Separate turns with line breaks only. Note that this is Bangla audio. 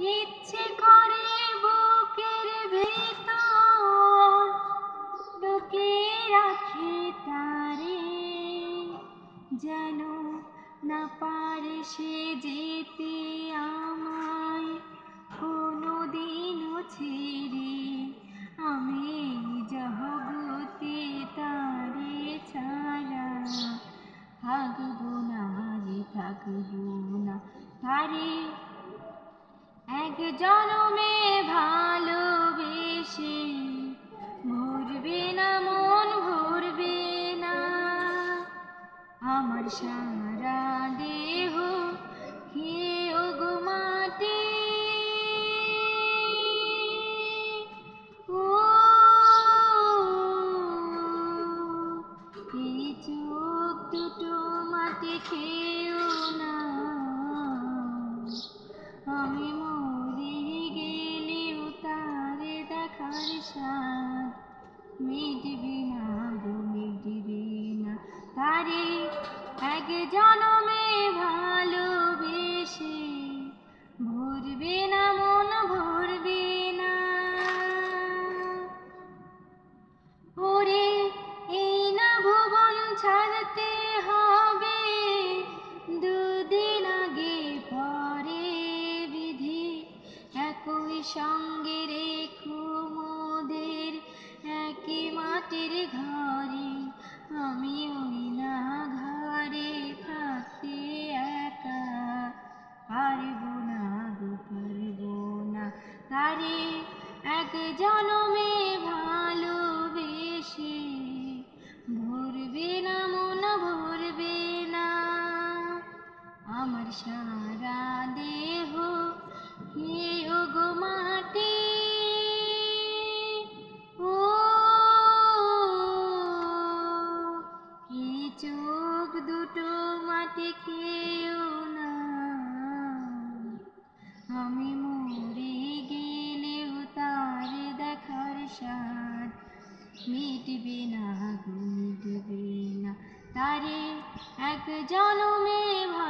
ইচ্ছে করে বুকের ভেতর ঢুকে রাখি তারে, যেন না পারে সে যেতে আমায়। কোনো দিনও ছেড়ে আমি জগতে তারে ছাড়া থাকব না থাকব না। তারে এক জনমে ভালোবেসে ভরবে না, মন ভরবে না। আমার সারা দেহ হে ওগো মাটি। ও, এই চোখ দুটো মাটি খেয়েও না। তারে এক জনমে ভালোবেসে ভরবে না, মন ভরবে না। ওরে, এই না ভুবন ছাড়তে হবে, দুদিন আগে পরে বিধি। একই সঙ্গে রেখো মোদের, একই মাটির ঘরে তারে এক জনমে ভালোবেসে। ভরবে না, মন ভরবে না। আমার সারা দেহ হে ওগো মাটি। ও এই চোখ দুটো মাটি খেয়েও মিটবে না গো না। তারে এক জনমে ভালোবেসে